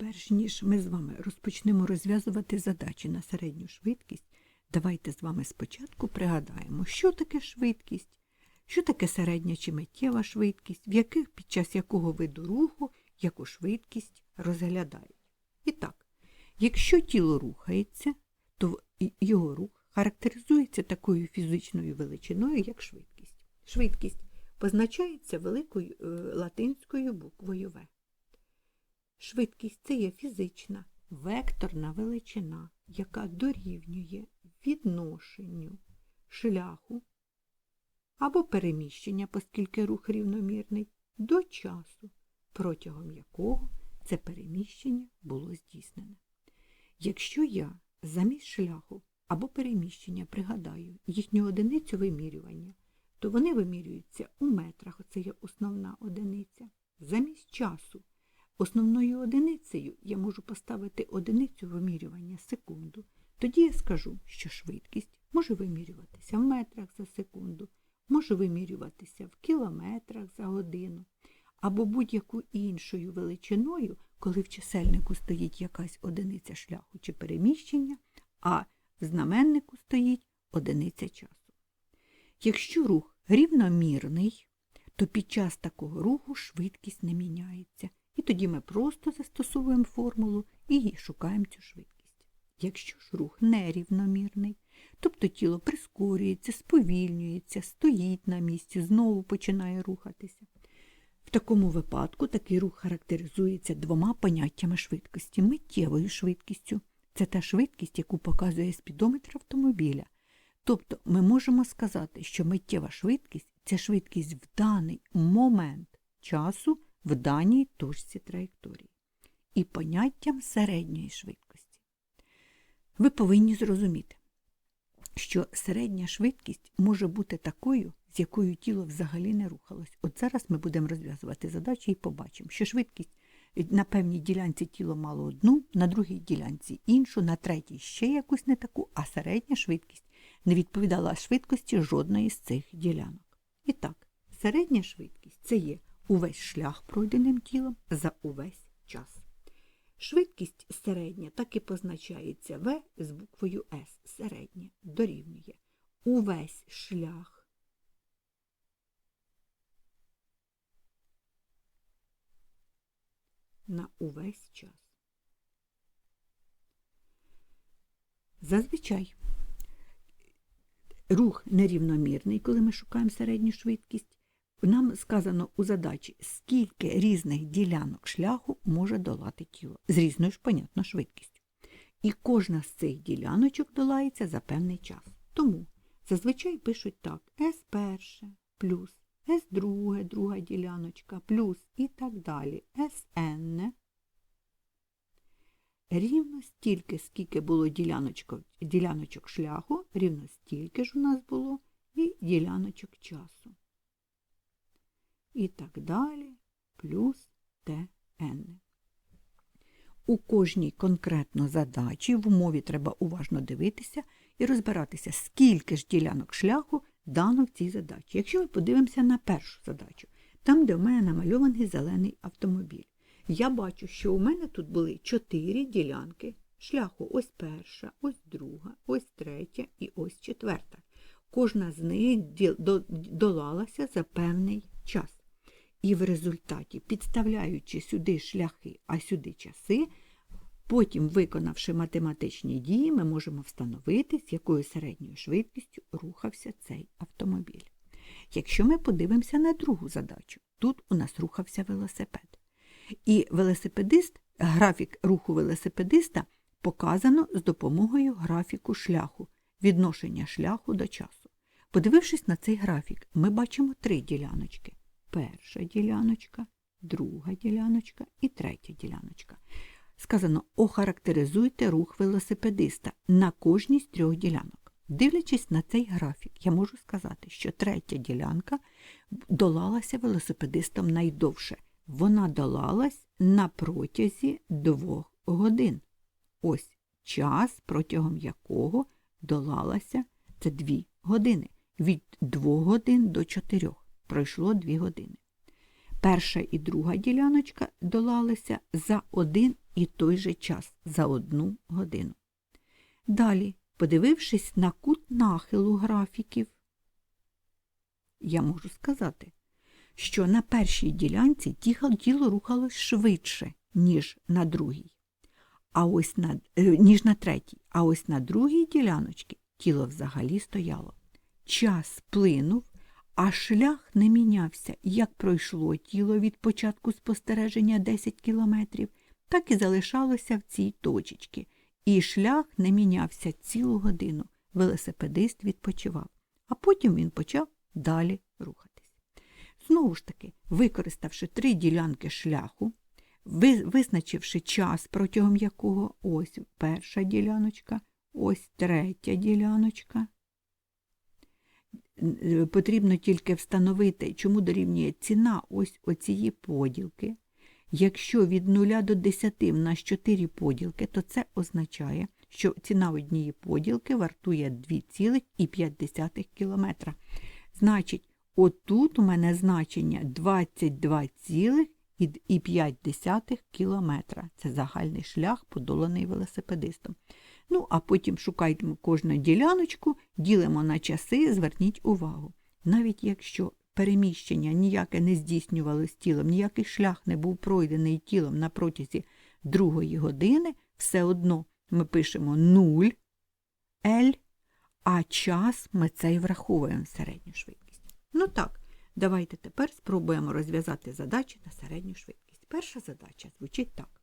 Перш ніж ми з вами розпочнемо розв'язувати задачі на середню швидкість, давайте з вами спочатку пригадаємо, що таке швидкість, що таке середня чи миттєва швидкість, в яких під час якого виду руху яку швидкість розглядають. І так, якщо тіло рухається, то його рух характеризується такою фізичною величиною, як швидкість. Швидкість позначається великою е, латинською буквою В. Швидкість це є фізична, векторна величина, яка дорівнює відношенню шляху або переміщення, оскільки рух рівномірний, до часу, протягом якого це переміщення було здійснене. Якщо я замість шляху або переміщення пригадаю їхню одиницю вимірювання, то вони вимірюються у метрах, оце є основна одиниця, замість часу. Основною одиницею я можу поставити одиницю вимірювання секунду. Тоді я скажу, що швидкість може вимірюватися в метрах за секунду, може вимірюватися в кілометрах за годину, або будь-яку іншою величиною, коли в чисельнику стоїть якась одиниця шляху чи переміщення, а в знаменнику стоїть одиниця часу. Якщо рух рівномірний, то під час такого руху швидкість не міняється. І тоді ми просто застосовуємо формулу і шукаємо цю швидкість. Якщо ж рух нерівномірний, тобто тіло прискорюється, сповільнюється, стоїть на місці, знову починає рухатися. В такому випадку такий рух характеризується двома поняттями швидкості. Миттєвою швидкістю це та швидкість, яку показує спідометр автомобіля. Тобто ми можемо сказати, що миттєва швидкість це швидкість в даний момент часу в даній точці траєкторії і поняттям середньої швидкості. Ви повинні зрозуміти, що середня швидкість може бути такою, з якою тіло взагалі не рухалось. От зараз ми будемо розв'язувати задачі і побачимо, що швидкість на певній ділянці тіло мало одну, на другій ділянці іншу, на третій ще якусь не таку, а середня швидкість не відповідала швидкості жодної з цих ділянок. І так, середня швидкість це є увесь шлях пройденим тілом за увесь час. Швидкість середня так і позначається В з буквою С. Середня дорівнює увесь шлях на увесь час. Зазвичай рух нерівномірний, коли ми шукаємо середню швидкість, нам сказано у задачі, скільки різних ділянок шляху може долати тіло з різною ж, понятно, швидкістю. І кожна з цих діляночок долається за певний час. Тому зазвичай пишуть так: С перше плюс С друге, друга діляночка, плюс і так далі. СН рівно стільки, скільки було діляночок, діляночок шляху, рівно стільки ж у нас було і діляночок часу. І так далі, плюс ТН. У кожній конкретно задачі в умові треба уважно дивитися і розбиратися, скільки ж ділянок шляху дано в цій задачі. Якщо ми подивимося на першу задачу, там, де в мене намальований зелений автомобіль, я бачу, що у мене тут були чотири ділянки шляху. Ось перша, ось друга, ось третя і ось четверта. Кожна з них долалася за певний час. І в результаті, підставляючи сюди шляхи, а сюди часи, потім, виконавши математичні дії, ми можемо встановити, з якою середньою швидкістю рухався цей автомобіль. Якщо ми подивимося на другу задачу, тут у нас рухався велосипед. І велосипедист, графік руху велосипедиста показано з допомогою графіку шляху, відношення шляху до часу. Подивившись на цей графік, ми бачимо три діляночки. Перша діляночка, друга діляночка і третя діляночка. Сказано, охарактеризуйте рух велосипедиста на кожній з трьох ділянок. Дивлячись на цей графік, я можу сказати, що третя ділянка долалася велосипедистом найдовше. Вона долалась на протязі двох годин. Ось час, протягом якого долалася це дві години. Від двох годин до чотирьох пройшло дві години. Перша і друга діляночка долалися за один і той же час за одну годину. Далі, подивившись на кут нахилу графіків, я можу сказати, що на першій ділянці тіло рухалось швидше, ніж на другій, а ось на, е, ніж на третій, а ось на другій діляночці тіло взагалі стояло. Час плинув, а шлях не мінявся. Як пройшло тіло від початку спостереження 10 кілометрів, так і залишалося в цій точечці. І шлях не мінявся цілу годину. Велосипедист відпочивав, а потім він почав далі рухатись. Знову ж таки, використавши три ділянки шляху, визначивши час, протягом якого ось перша діляночка, ось третя діляночка. Е, Потрібно тільки встановити, чому дорівнює ціна ось оцієї поділки. Якщо від 0 до 10 в нас 4 поділки, то це означає, що ціна однієї поділки вартує 2,5 кілометра. Значить, отут у мене значення 22,5 кілометра. Це загальний шлях, подоланий велосипедистом. Ну, а потім шукаємо кожну діляночку, ділимо на часи, зверніть увагу. Навіть якщо переміщення ніяке не здійснювалось тілом, ніякий шлях не був пройдений тілом на протязі другої години, все одно ми пишемо 0 L, а час ми цей враховуємо в середню швидкість. Ну так, давайте тепер спробуємо розв'язати задачі на середню швидкість. Перша задача звучить так.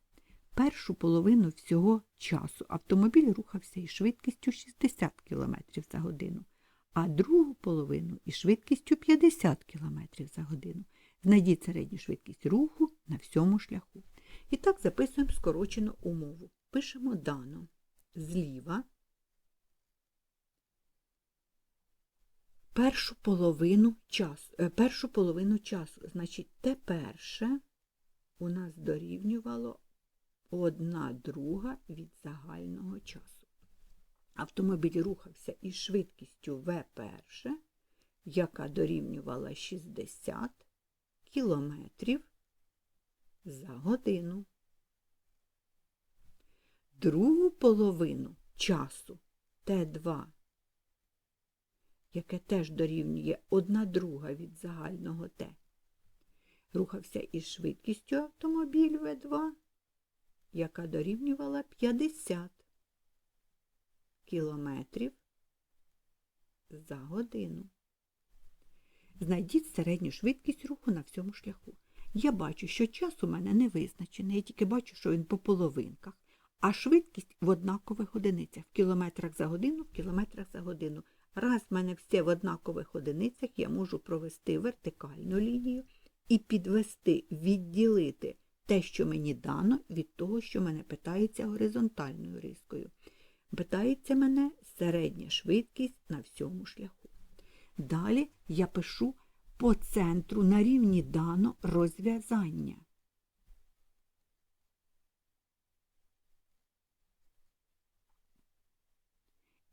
Першу половину всього часу автомобіль рухався із швидкістю 60 км за годину, а другу половину із швидкістю 50 км за годину. Знайдіть середню швидкість руху на всьому шляху. І так записуємо скорочену умову. Пишемо дано зліва першу половину часу. е, Першу половину часу. Значить, те перше у нас дорівнювало одна друга від загального часу. Автомобіль рухався із швидкістю В1, яка дорівнювала 60 кілометрів за годину. Другу половину часу Т2, яке теж дорівнює 1 друга від загального Т, рухався із швидкістю автомобіль В2, яка дорівнювала 50 кілометрів за годину. Знайдіть середню швидкість руху на всьому шляху. Я бачу, що час у мене не визначений, я тільки бачу, що він по половинках, а швидкість в однакових одиницях, в кілометрах за годину, в кілометрах за годину. Раз в мене все в однакових одиницях, я можу провести вертикальну лінію і підвести, відділити те, що мені дано, від того, що мене питається горизонтальною рискою. Питається мене середня швидкість на всьому шляху. Далі я пишу по центру на рівні дано розв'язання.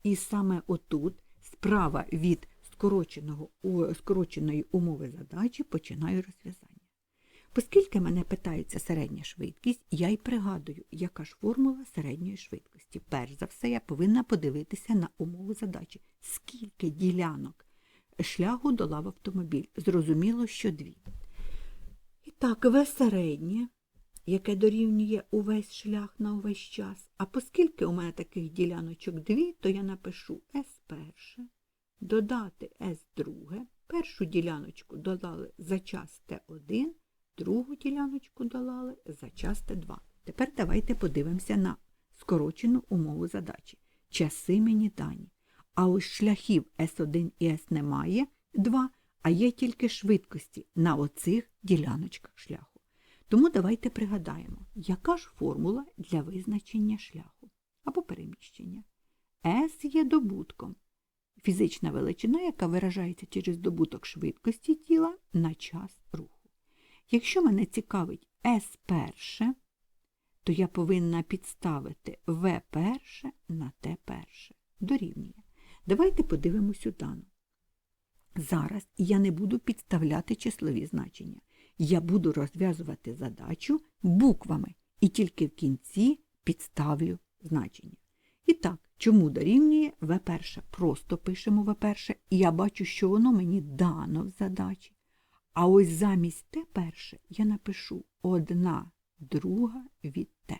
І саме отут, справа від скороченої умови задачі, починаю розв'язання. Оскільки мене питається середня швидкість, я й пригадую, яка ж формула середньої швидкості. Перш за все, я повинна подивитися на умову задачі. Скільки ділянок шляху долав автомобіль? Зрозуміло, що дві. І так, В середнє, яке дорівнює увесь шлях на увесь час. А оскільки у мене таких діляночок дві, то я напишу С перше, додати С друге, першу діляночку додали за час Т1, другу діляночку долали за час Т2. Тепер давайте подивимося на скорочену умову задачі. Часи мені дані. А ось шляхів С1 і С немає 2, а є тільки швидкості на оцих діляночках шляху. Тому давайте пригадаємо, яка ж формула для визначення шляху або переміщення. S є добутком. Фізична величина, яка виражається через добуток швидкості тіла на час руху. Якщо мене цікавить S перше, то я повинна підставити В перше на Т перше. Дорівнює. Давайте подивимося дану. Зараз я не буду підставляти числові значення. Я буду розв'язувати задачу буквами і тільки в кінці підставлю значення. І так, чому дорівнює В перше? Просто пишемо В перше, і я бачу, що воно мені дано в задачі. А ось замість Т перше я напишу одна друга від Т.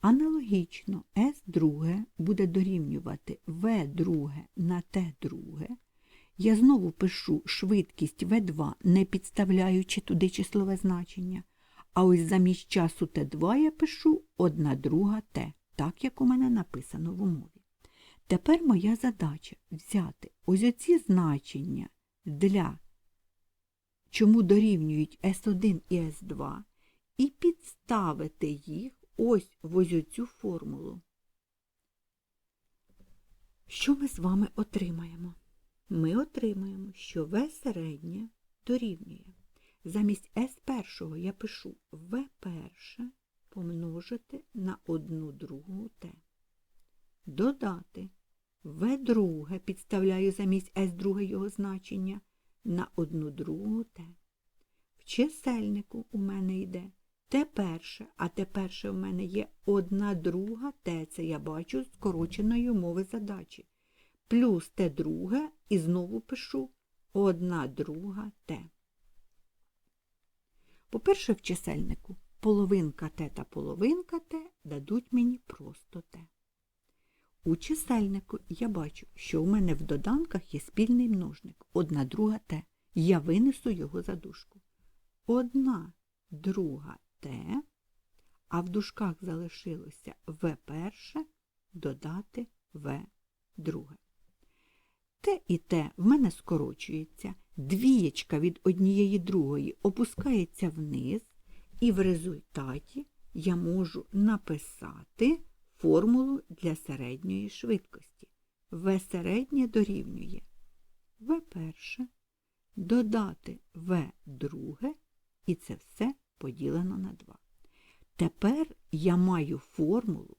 Аналогічно С друге буде дорівнювати В друге на Т друге. Я знову пишу швидкість В2, не підставляючи туди числове значення. А ось замість часу Т2 я пишу 1 друга Т, так як у мене написано в умові. Тепер моя задача взяти ось оці значення для чому дорівнюють С1 і С2, і підставити їх ось в ось цю формулу. Що ми з вами отримаємо? Ми отримаємо, що В середнє дорівнює. Замість С першого я пишу В перше помножити на 1 другу Т. Додати В друге підставляю замість С друге його значення на 1 другу Т. В чисельнику у мене йде Т перше, а Т перше в мене є 1 друга Т, це я бачу скороченої мови задачі. Плюс Т друге і знову пишу 1 друга Т. По-перше, в чисельнику половинка Т та половинка Т дадуть мені просто Т. У чисельнику я бачу, що у мене в доданках є спільний множник 1 друга Т. Я винесу його за дужку. 1 друга Т, а в дужках залишилося В перше додати В друге. Те і те в мене скорочується, двієчка від однієї другої опускається вниз, і в результаті я можу написати формулу для середньої швидкості. В середнє дорівнює В перше, додати В друге, і це все поділено на 2. Тепер я маю формулу,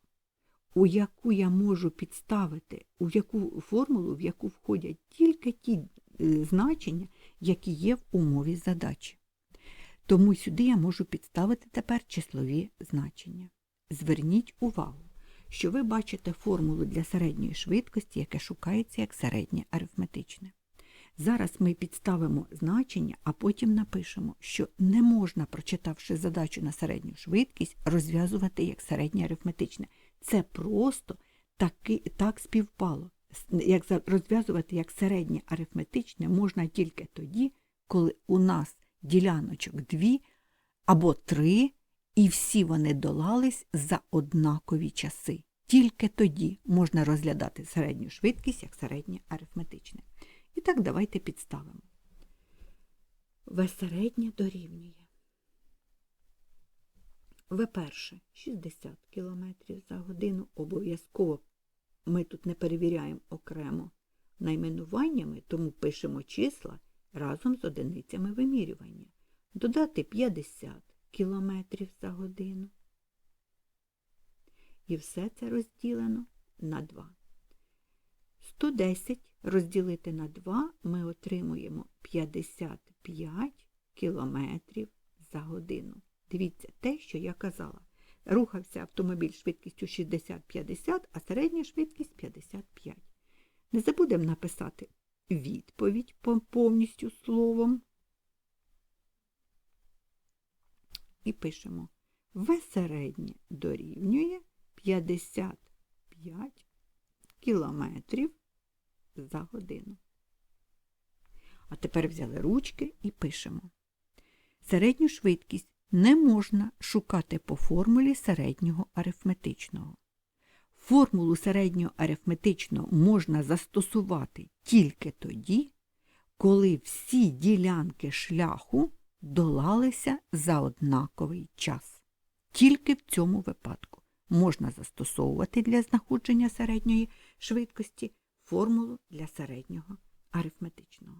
у яку я можу підставити, у яку формулу, в яку входять тільки ті е, значення, які є в умові задачі. Тому сюди я можу підставити тепер числові значення. Зверніть увагу, що ви бачите формулу для середньої швидкості, яке шукається як середнє арифметичне. Зараз ми підставимо значення, а потім напишемо, що не можна, прочитавши задачу на середню швидкість, розв'язувати як середнє арифметичне. Це просто таки, так співпало. Як розв'язувати як середнє арифметичне можна тільки тоді, коли у нас діляночок дві або три, і всі вони долались за однакові часи. Тільки тоді можна розглядати середню швидкість як середнє арифметичне. І так давайте підставимо. В середнє дорівнює. В перше 60 км за годину. Обов'язково ми тут не перевіряємо окремо найменуваннями, тому пишемо числа разом з одиницями вимірювання. Додати 50 км за годину. І все це розділено на 2. 110 розділити на 2 ми отримуємо 55 км за годину. Дивіться, те, що я казала. Рухався автомобіль швидкістю 60-50, а середня швидкість 55. Не забудемо написати відповідь повністю словом. І пишемо В середнє дорівнює 55 кілометрів за годину. А тепер взяли ручки і пишемо. Середню швидкість не можна шукати по формулі середнього арифметичного. Формулу середнього арифметичного можна застосувати тільки тоді, коли всі ділянки шляху долалися за однаковий час. Тільки в цьому випадку можна застосовувати для знаходження середньої швидкості формулу для середнього арифметичного.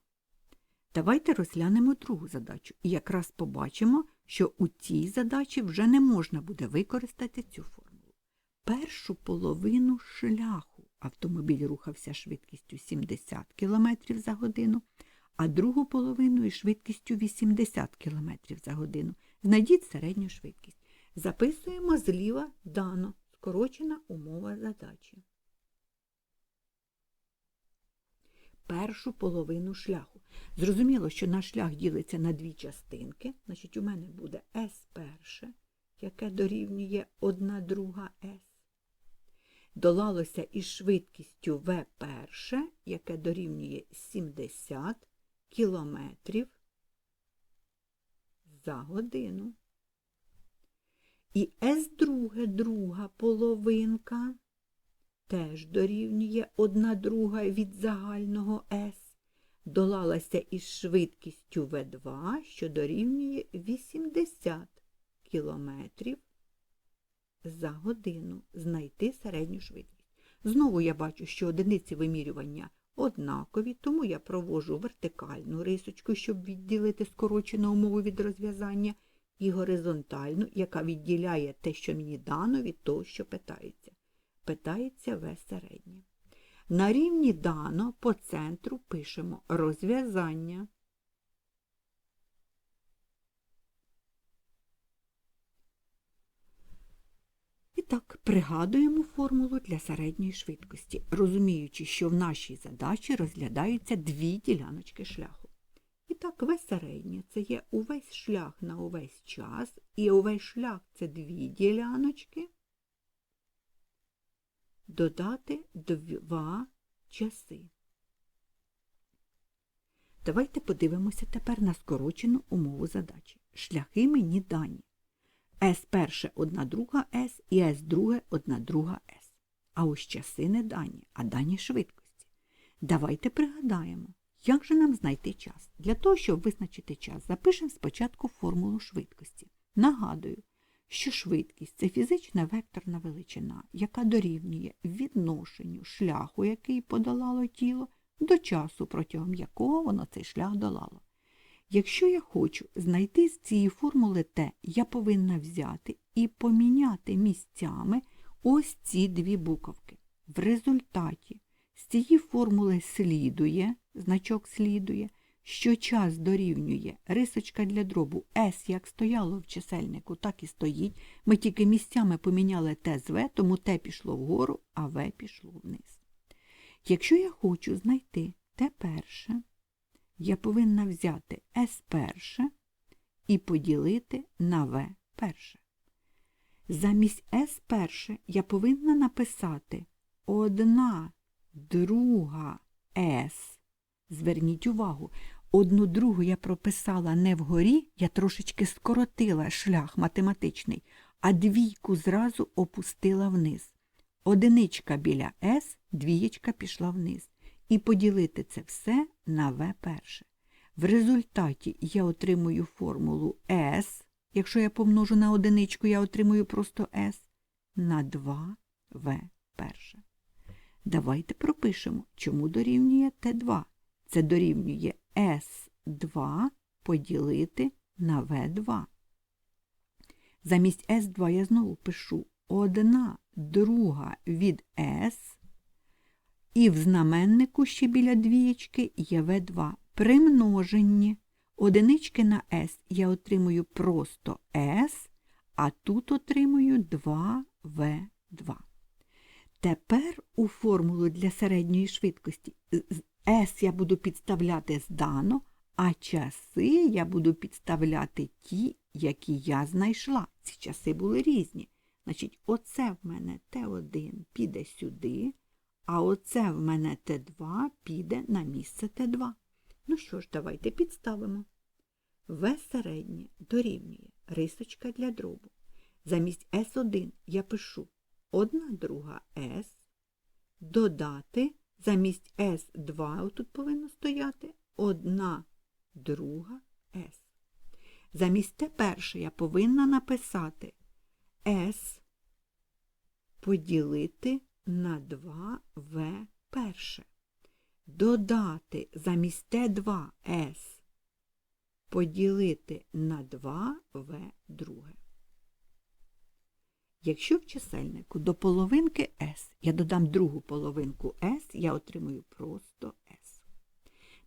Давайте розглянемо другу задачу і якраз побачимо, що у цій задачі вже не можна буде використати цю формулу. Першу половину шляху автомобіль рухався швидкістю 70 км за годину, а другу половину із швидкістю 80 км за годину. Знайдіть середню швидкість. Записуємо зліва дано, скорочена умова задачі. Першу половину шляху. Зрозуміло, що наш шлях ділиться на дві частинки. Значить, у мене буде С перше, яке дорівнює 1 друга С. Долалося із швидкістю В перше, яке дорівнює 70 кілометрів за годину. І С друге, друга половинка теж дорівнює 1 друга від загального С. Долалася із швидкістю В2, що дорівнює 80 кілометрів за годину знайти середню швидкість. Знову я бачу, що одиниці вимірювання однакові, тому я провожу вертикальну рисочку, щоб відділити скорочену умову від розв'язання, і горизонтальну, яка відділяє те, що мені дано, від того, що питається. Питається В середнє. На рівні дано по центру пишемо розв'язання. Так, пригадуємо формулу для середньої швидкості, розуміючи, що в нашій задачі розглядаються дві діляночки шляху. І так, В середнє це є увесь шлях на увесь час, і увесь шлях це дві діляночки. Додати два часи. Давайте подивимося тепер на скорочену умову задачі. Шляхи мені дані. С перше одна друга С і С друге одна друга С. А ось часи не дані, а дані швидкості. Давайте пригадаємо, як же нам знайти час. Для того, щоб визначити час, запишемо спочатку формулу швидкості. Нагадую, що швидкість це фізична векторна величина, яка дорівнює відношенню шляху, який подолало тіло, до часу, протягом якого воно цей шлях долало. Якщо я хочу знайти з цієї формули Т, я повинна взяти і поміняти місцями ось ці дві буковки. В результаті з цієї формули слідує, значок слідує, що час дорівнює рисочка для дробу S, як стояло в чисельнику, так і стоїть. Ми тільки місцями поміняли Т з В, тому Т пішло вгору, а В пішло вниз. Якщо я хочу знайти Т перше, я повинна взяти С перше і поділити на В перше. Замість С перше я повинна написати одна друга С. Зверніть увагу, одну другу я прописала не вгорі, я трошечки скоротила шлях математичний, а двійку зразу опустила вниз. Одиничка біля С, двієчка пішла вниз і поділити це все на В перше. В результаті я отримую формулу S, якщо я помножу на одиничку, я отримую просто S, на 2В перше. Давайте пропишемо, чому дорівнює Т2. Це дорівнює С2 поділити на В2. Замість С2 я знову пишу 1 друга від С і в знаменнику ще біля двієчки є В2. При множенні одинички на С я отримую просто С, а тут отримую 2В2. Тепер у формулу для середньої швидкості С я буду підставляти здано, а часи я буду підставляти ті, які я знайшла. Ці часи були різні. Значить, оце в мене Т1 піде сюди, а оце в мене Т2 піде на місце Т2. Ну що ж, давайте підставимо. В середнє дорівнює рисочка для дробу. Замість С1 я пишу 1 друга С, додати, замість С2 тут повинно стояти 1 друга С. Замість Т перше я повинна написати С поділити на 2В перше. Додати замість Т2С поділити на 2В друге. Якщо в чисельнику до половинки S я додам другу половинку S, я отримую просто S.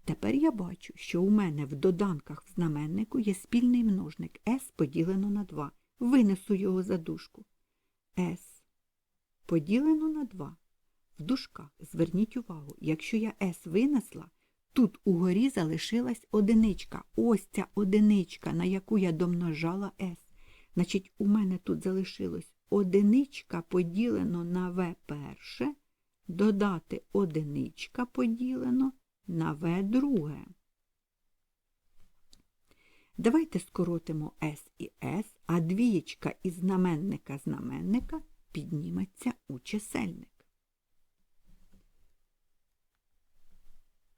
Тепер я бачу, що у мене в доданках в знаменнику є спільний множник S поділено на 2. винесу його за дужку. С поділено на 2. В дужках зверніть увагу, якщо я С винесла, тут угорі залишилась одиничка. Ось ця одиничка, на яку я домножала С. Значить, у мене тут залишилось одиничка поділено на В перше, додати одиничка поділено на В друге. Давайте скоротимо С і С, а двієчка із знаменника знаменника підніметься у чисельник.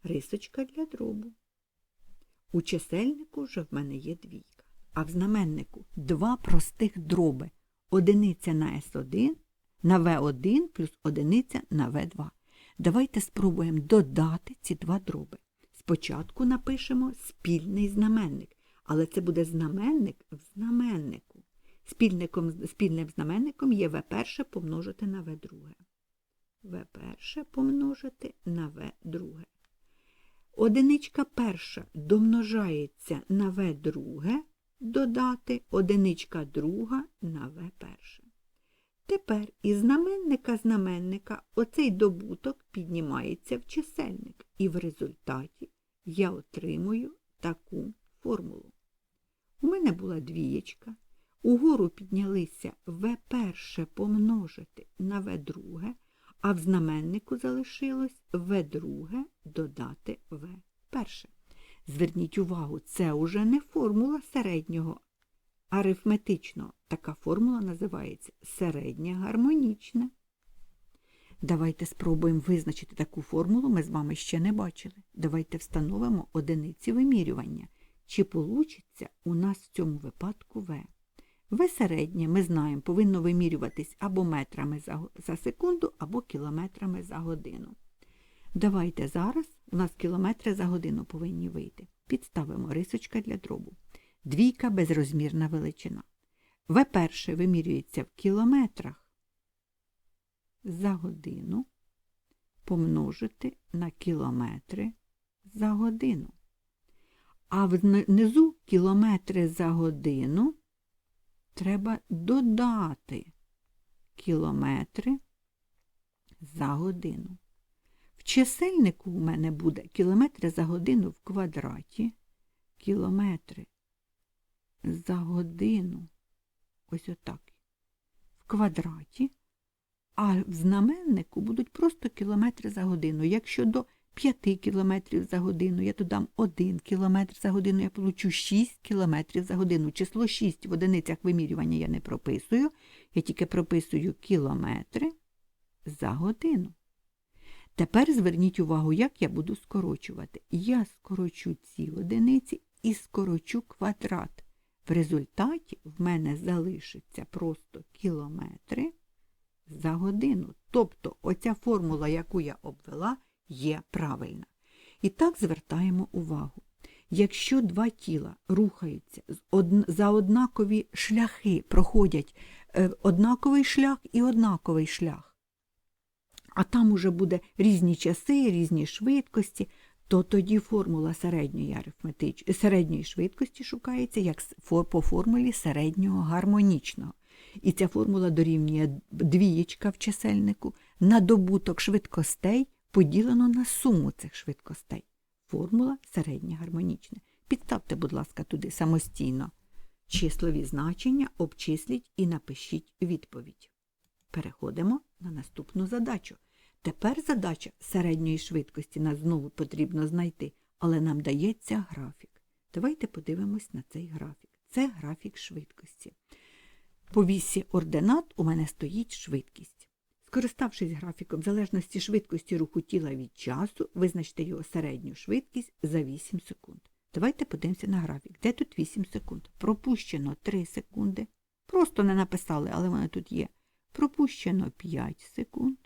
Рисочка для дробу. У чисельнику вже в мене є двійка, а в знаменнику два простих дроби. Одиниця на С1 на В1 плюс одиниця на В2. Давайте спробуємо додати ці два дроби. Спочатку напишемо спільний знаменник, але це буде знаменник в знаменнику. Спільником, спільним знаменником є В1 помножити на В2. В1 помножити на В2. Одиничка перша домножається на В друге, додати одиничка друга на В перше. Тепер із знаменника знаменника оцей добуток піднімається в чисельник, і в результаті я отримую таку формулу. У мене була двієчка, угору піднялися В перше помножити на В друге, а в знаменнику залишилось В друге додати В перше. Зверніть увагу, це уже не формула середнього арифметичного. Така формула називається середня гармонічна. Давайте спробуємо визначити таку формулу, ми з вами ще не бачили. Давайте встановимо одиниці вимірювання. Чи получиться у нас в цьому випадку В? В середнє, ми знаємо, повинно вимірюватись або метрами за, секунду, або кілометрами за годину. Давайте зараз у нас кілометри за годину повинні вийти. Підставимо рисочка для дробу. Двійка безрозмірна величина. В перше вимірюється в кілометрах за годину помножити на кілометри за годину. А внизу кілометри за годину треба додати кілометри за годину. В чисельнику у мене буде кілометри за годину в квадраті, кілометри за годину, ось отак, в квадраті, а в знаменнику будуть просто кілометри за годину. Якщо до 5 кілометрів за годину я додам 1 кілометр за годину, я получу 6 кілометрів за годину. Число 6 в одиницях вимірювання я не прописую, я тільки прописую кілометри за годину. Тепер зверніть увагу, як я буду скорочувати. Я скорочу ці одиниці і скорочу квадрат. В результаті в мене залишиться просто кілометри за годину. Тобто оця формула, яку я обвела, є правильна. І так звертаємо увагу. Якщо два тіла рухаються за однакові шляхи, проходять е, однаковий шлях і однаковий шлях, а там уже буде різні часи, різні швидкості, то тоді формула середньої арифметич... середньої швидкості шукається як по формулі середнього гармонічного. І ця формула дорівнює двієчка в чисельнику на добуток швидкостей поділено на суму цих швидкостей. Формула середнє гармонічне. Підставте, будь ласка, туди самостійно. Числові значення обчисліть і напишіть відповідь. Переходимо на наступну задачу. Тепер задача середньої швидкості нас знову потрібно знайти, але нам дається графік. Давайте подивимось на цей графік. Це графік швидкості. По вісі ординат у мене стоїть швидкість. Скориставшись графіком залежності швидкості руху тіла від часу, визначте його середню швидкість за 8 секунд. Давайте подивимося на графік. Де тут 8 секунд? Пропущено 3 секунди. Просто не написали, але воно тут є. Пропущено 5 секунд.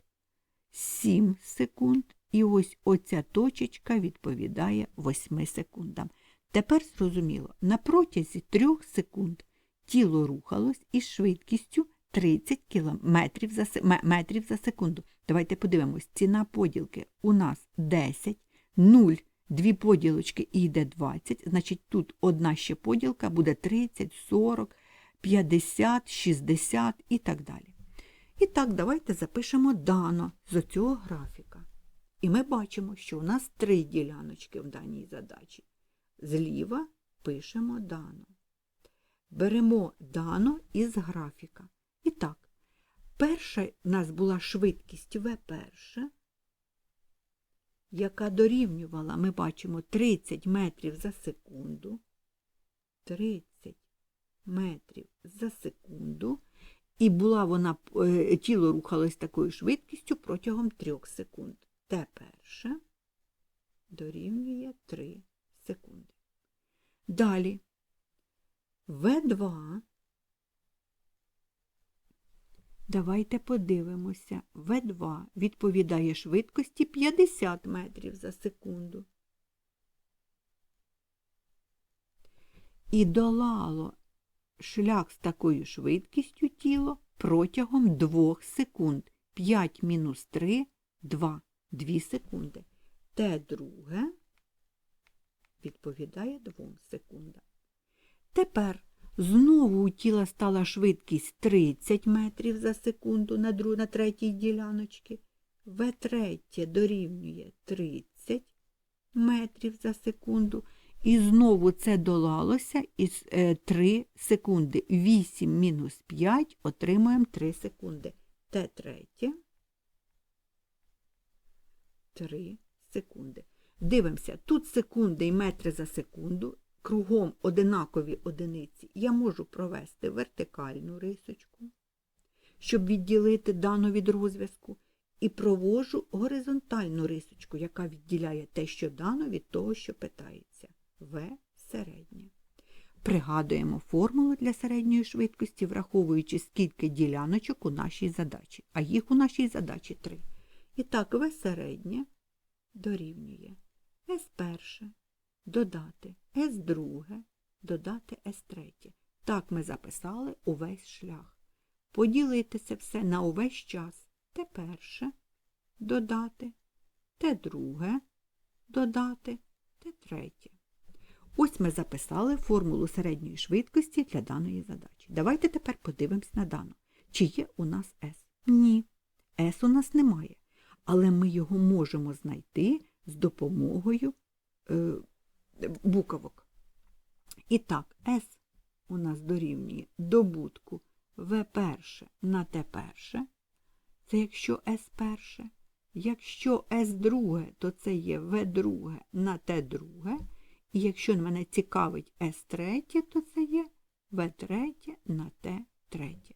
7 секунд, і ось оця точечка відповідає 8 секундам. Тепер зрозуміло, на протязі 3 секунд тіло рухалось із швидкістю 30 км за, метрів за секунду. Давайте подивимось, ціна поділки у нас 10, 0, дві поділочки і йде 20, значить тут одна ще поділка буде 30, 40, 50, 60 і так далі. І так, давайте запишемо дано з цього графіка. І ми бачимо, що у нас три діляночки в даній задачі. Зліва пишемо дано. Беремо дано із графіка. І так, перша у нас була швидкість В1, яка дорівнювала, ми бачимо, 30 метрів за секунду. 30 метрів за секунду. І була вона, е, тіло рухалось такою швидкістю протягом 3 секунд. Те перше дорівнює 3 секунди. Далі В2. Давайте подивимося. В2 відповідає швидкості 50 метрів за секунду. І долало шлях з такою швидкістю тіло протягом 2 секунд. 5 мінус 3 – 2. 2 секунди. Те друге відповідає 2 секундам. Тепер знову у тіла стала швидкість 30 метрів за секунду на, друг, на третій діляночці. В третє дорівнює 30 метрів за секунду. І знову це долалося із е, 3 секунди. 8 мінус 5 отримуємо 3 секунди. Т третє 3 секунди. Дивимося, тут секунди і метри за секунду, кругом одинакові одиниці. Я можу провести вертикальну рисочку, щоб відділити дану від розв'язку, і провожу горизонтальну рисочку, яка відділяє те, що дано, від того, що питається. В середнє. Пригадуємо формулу для середньої швидкості, враховуючи скільки діляночок у нашій задачі, а їх у нашій задачі три. І так, В середнє дорівнює С перше додати С друге, додати С третє. Так ми записали увесь шлях. Поділити це все на увесь час. Те перше додати, те друге додати, те третє. Ось ми записали формулу середньої швидкості для даної задачі. Давайте тепер подивимось на дану. Чи є у нас S? Ні. S у нас немає. Але ми його можемо знайти з допомогою е, буковок. І так, S у нас дорівнює добутку В перше на Т перше. Це якщо S перше. Якщо S друге, то це є В друге на Т друге. І якщо мене цікавить С третє, то це є В третє на Т третє.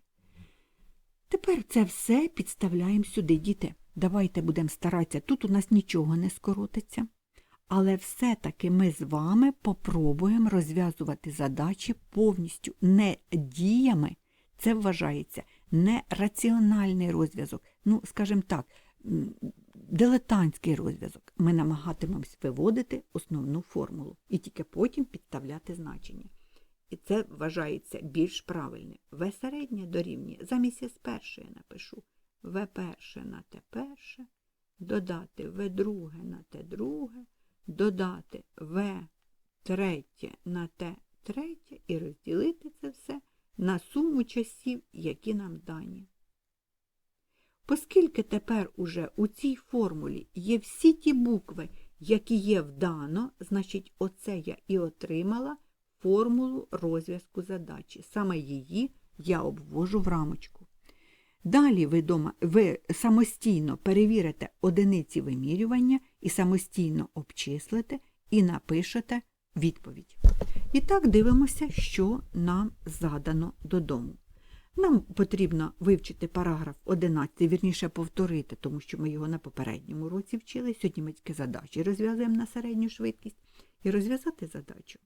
Тепер це все підставляємо сюди, діти. Давайте будемо старатися. Тут у нас нічого не скоротиться. Але все-таки ми з вами попробуємо розв'язувати задачі повністю не діями. Це вважається не раціональний розв'язок. Ну, скажімо так, дилетантський розв'язок. Ми намагатимемось виводити основну формулу і тільки потім підставляти значення. І це вважається більш правильним. В середнє дорівнює, замість С першої напишу В перше на Т перше, додати В друге на Т друге, додати В третє на Т третє і розділити це все на суму часів, які нам дані. Оскільки тепер уже у цій формулі є всі ті букви, які є вдано, значить, оце я і отримала формулу розв'язку задачі. Саме її я обвожу в рамочку. Далі ви, дома, ви самостійно перевірите одиниці вимірювання і самостійно обчислите і напишете відповідь. І так дивимося, що нам задано додому. Нам потрібно вивчити параграф 11, вірніше повторити, тому що ми його на попередньому році вчили. Сьогодні ми тільки задачі розв'язуємо на середню швидкість і розв'язати задачу.